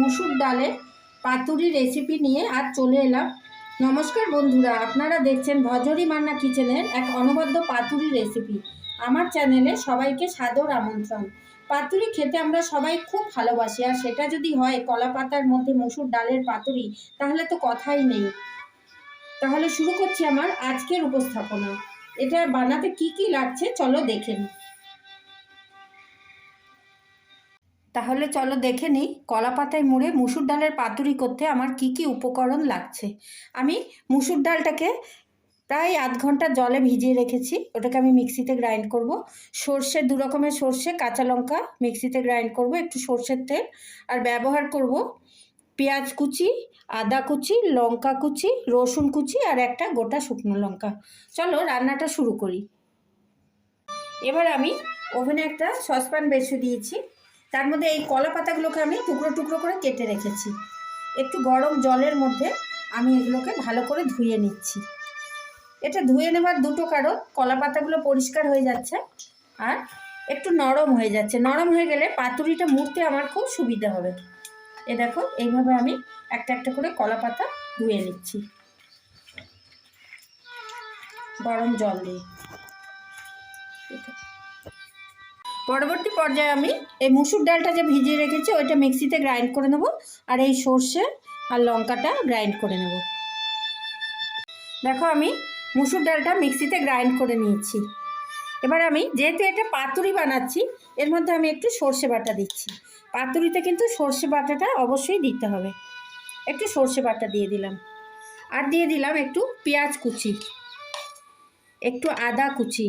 মুসুর ডালে পাতুরি রেসিপি নিয়ে আজ চলে এলাম। নমস্কার বন্ধুরা, আপনারা দেখছেন ভজরি মান্না কিচেনের এক অনবদ্য পাতুরি রেসিপি আমার চ্যানেলে সবাইকে সাদর আমন্ত্রণ। পাতুরি খেতে আমরা সবাই খুব ভালোবাসি, আর সেটা যদি হয় কলা পাতার মধ্যে মসুর ডালের পাতুরি, তাহলে তো কথাই নেই। তাহলে শুরু করছি আমার আজকের উপস্থাপনা। এটা বানাতে কি কি লাগছে চলো দেখে নিই। তাহলে চলো দেখে নিই কলা পাতায় মুড়ে মুসুর ডালের পাতুরি করতে আমার কি কি উপকরণ লাগছে। আমি মুসুর ডালটাকে প্রায় আধ ঘণ্টা জলে ভিজিয়ে রেখেছি, ওটাকে আমি মিক্সিতে গ্রাইন্ড করব। সর্ষে, দু রকমের সর্ষে, কাঁচা লঙ্কা মিক্সিতে গ্রাইন্ড করব, একটু সর্ষের তেল, আর ব্যবহার করব পেঁয়াজ কুচি, আদা কুচি, লঙ্কা কুচি, রসুন কুচি, আর একটা গোটা শুকনো লঙ্কা। চলো রান্নাটা শুরু করি। এবার আমি ওভেনে একটা সসপ্যান বেছে দিয়েছি। তার মধ্যে এই কলা পাতাগুলোকে আমি টুকরো টুকরো করে কেটে রেখেছি। একটু গরম জলের মধ্যে আমি এগুলোকে ভালো করে ধুয়ে নিচ্ছি। এটা ধুয়ে নেবার দুটো কারণ, কলা পাতাগুলো পরিষ্কার হয়ে যাচ্ছে আর একটু নরম হয়ে যাচ্ছে। নরম হয়ে গেলে পাতুরিটা মুড়তে আমার খুব সুবিধা হবে। এ দেখো, এইভাবে আমি একটা একটা করে কলা পাতা ধুয়ে নিচ্ছি। গরম জল দিয়ে। পরবর্তী পর্যায়ে আমি এই মুসুর ডালটা যে ভিজিয়ে রেখেছি, ওইটা মিক্সিতে গ্রাইন্ড করে নেব আর এই সর্ষে আর লঙ্কাটা গ্রাইন্ড করে নেব। দেখো আমি মুসুর ডালটা মিক্সিতে গ্রাইন্ড করে নিয়েছি। এবার আমি যেহেতু এটা পাতুরি বানাচ্ছি, এর মধ্যে আমি একটু সর্ষে বাটা দিচ্ছি। পাতুরিতে কিন্তু সর্ষে বাটাটা অবশ্যই দিতে হবে। একটু সর্ষে বাটা দিয়ে দিলাম। আর দিয়ে দিলাম একটু পেঁয়াজ কুচি, একটু আদা কুচি।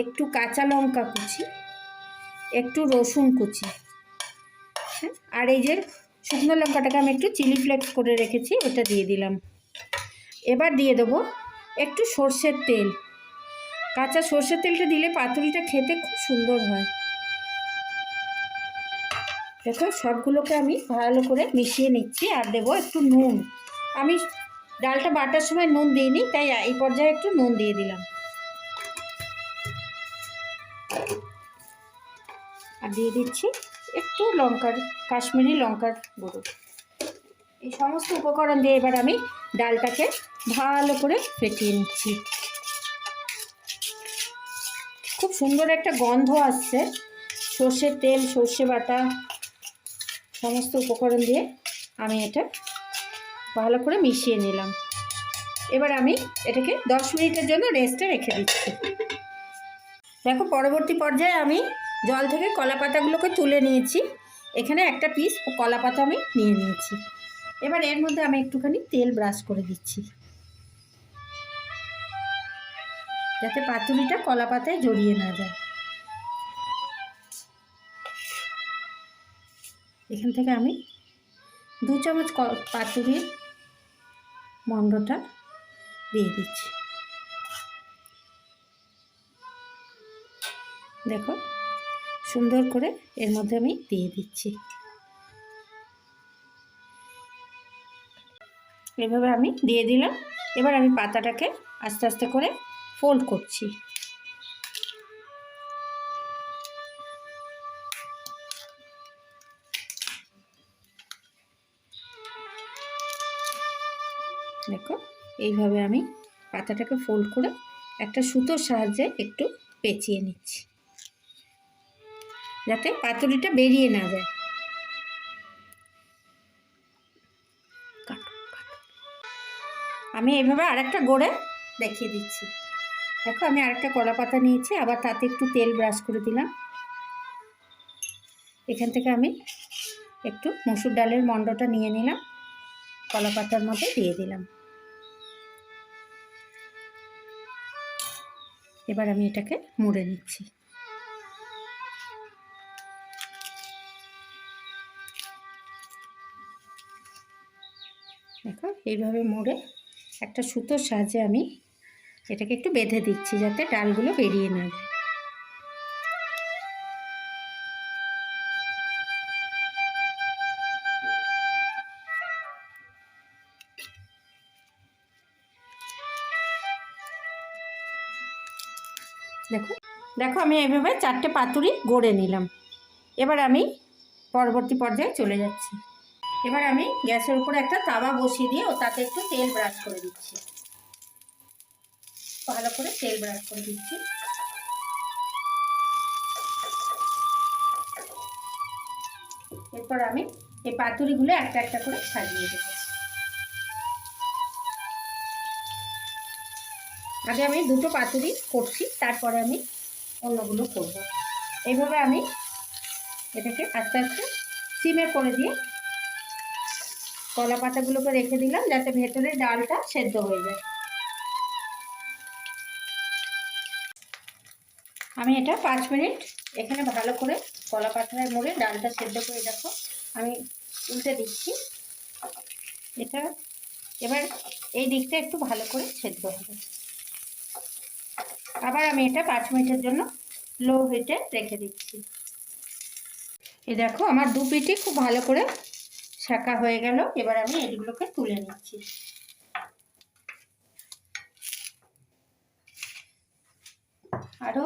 একটু কাঁচা লঙ্কা কুচি, একটু রসুন কুচি। হ্যাঁ আর এই যে শুকনো লঙ্কাটাকে আমি একটু চিলি ফ্লেক্স করে রেখেছি, ওটা দিয়ে দিলাম। এবার দিয়ে দেবো একটু সর্ষের তেল। কাঁচা সর্ষের তেলটা দিলে পাতুরিটা খেতে খুব সুন্দর হয়। দেখো, সবগুলোকে আমি ভালো করে মিশিয়ে নিচ্ছি আর দেবো একটু নুন। আমি ডালটা বাটার সময় নুন দিইনি, তাই এই পর্যায়ে একটু নুন দিয়ে দিলাম। আর দিয়ে দিচ্ছি একটু লঙ্কার, কাশ্মীরি লঙ্কার গুঁড়ো। এই সমস্ত উপকরণ দিয়ে এবার আমি ডালটাকে ভালো করে ফেটিয়ে নিচ্ছি। খুব সুন্দর একটা গন্ধ আসছে। সর্ষের তেল, সর্ষে বাটা, সমস্ত উপকরণ দিয়ে আমি এটা ভালো করে মিশিয়ে নিলাম। এবার আমি এটাকে দশ মিনিটের জন্য রেস্টে রেখে দিচ্ছি। দেখো পরবর্তী পর্যায়ে আমি জল থেকে কলা পাতাগুলোকে তুলে নিয়েছি। এখানে একটা পিস কলা পাতা আমি নিয়ে নিয়েছি। এবার এর মধ্যে আমি একটুখানি তেল ব্রাশ করে দিচ্ছি। যাতে পাতুরিটা কলা পাতায় জড়িয়ে না যায়। এখান থেকে আমি দু চামচ পাতুরির মণ্ডটা দিয়ে দিচ্ছি। দেখো, সুন্দর করে এর মধ্যে আমি দিয়ে দিচ্ছি। এভাবে আমি দিয়ে দিলাম। এবার আমি পাতাটাকে আস্তে আস্তে করে ফোল্ড করছি। দেখো, এইভাবে আমি পাতাটাকে ফোল্ড করে একটা সুতোর সাহায্যে একটু পেঁচিয়ে নিচ্ছি। যাতে পাতুরিটা বেরিয়ে না যায়। আমি এইভাবে আরেকটা গড়ে দেখিয়ে দিচ্ছি। দেখো, আমি আরেকটা কলা পাতা নিয়েছি, আবার তাতে একটু তেল ব্রাশ করে দিলাম। এখান থেকে আমি একটু মসুর ডালের মণ্ডটা নিয়ে নিলাম, কলা পাতার মধ্যে দিয়ে দিলাম। এবার আমি এটাকে মুড়ে নিচ্ছি। দেখো, এইভাবে মোড়ে একটা সুতোর সাহায্যে আমি এটাকে একটু বেঁধে দিচ্ছি যাতে ডালগুলো বেরিয়ে না যায়। দেখো দেখো আমি এইভাবে চারটে পাতুরি গড়ে নিলাম। এবার আমি পরবর্তী পর্যায়ে চলে যাচ্ছি। এবার আমি গ্যাসের উপরে একটা তাওয়া বসিয়ে দিয়ে ও তাতে একটু তেল ব্রাশ করে দিচ্ছি। ভালো করে তেল ব্রাশ করে দিচ্ছি। এরপর আমি এই পাতুরিগুলো একটা একটা করে সাজিয়ে দেবো আগে আমি দুটো পাতুরি করছি, তারপরে আমি অন্যগুলো করব। এইভাবে আমি এটাকে আস্তে আস্তে সিমে করে দিয়ে কলা পাতাগুলোকে রেখে দিলাম যাতে ভেতরের ডালটা সেদ্ধ হয়ে যায়। আমি এটা পাঁচ মিনিট এখানে ভালো করে কলা পাতায় মুড়ে ডালটা সেদ্ধ করে দেখো। আমি উল্টে দিচ্ছি। এটা এবার এই দিকটা একটু ভালো করে সেদ্ধ হবে। আবার আমি এটা পাঁচ মিনিটের জন্য লো হিটে রেখে দিচ্ছি। এ দেখো, আমার দু পিঠি খুব ভালো করে শাঁকা হয়ে গেল। এবার আমি এগুলোকে তুলে নিচ্ছি। আরও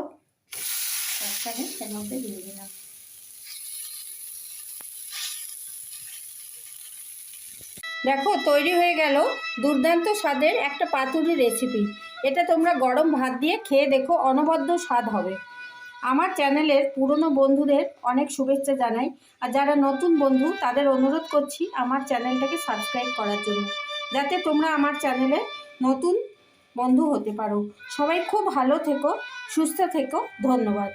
মধ্যে দিয়ে দিলাম। দেখো, তৈরি হয়ে গেল দুর্দান্ত স্বাদের একটা পাতুরি রেসিপি এটা তোমরা গরম ভাত দিয়ে খেয়ে দেখো, অনবদ্য স্বাদ হবে। আমার চ্যানেলের পুরনো বন্ধুদের অনেক শুভেচ্ছা জানাই। আর যারা নতুন বন্ধু, তাদের অনুরোধ করছি আমার চ্যানেলটাকে সাবস্ক্রাইব করার জন্য, যাতে তোমরা আমার চ্যানেলে নতুন বন্ধু হতে পারো। সবাই খুব ভালো থেকো, সুস্থ থেকো, ধন্যবাদ।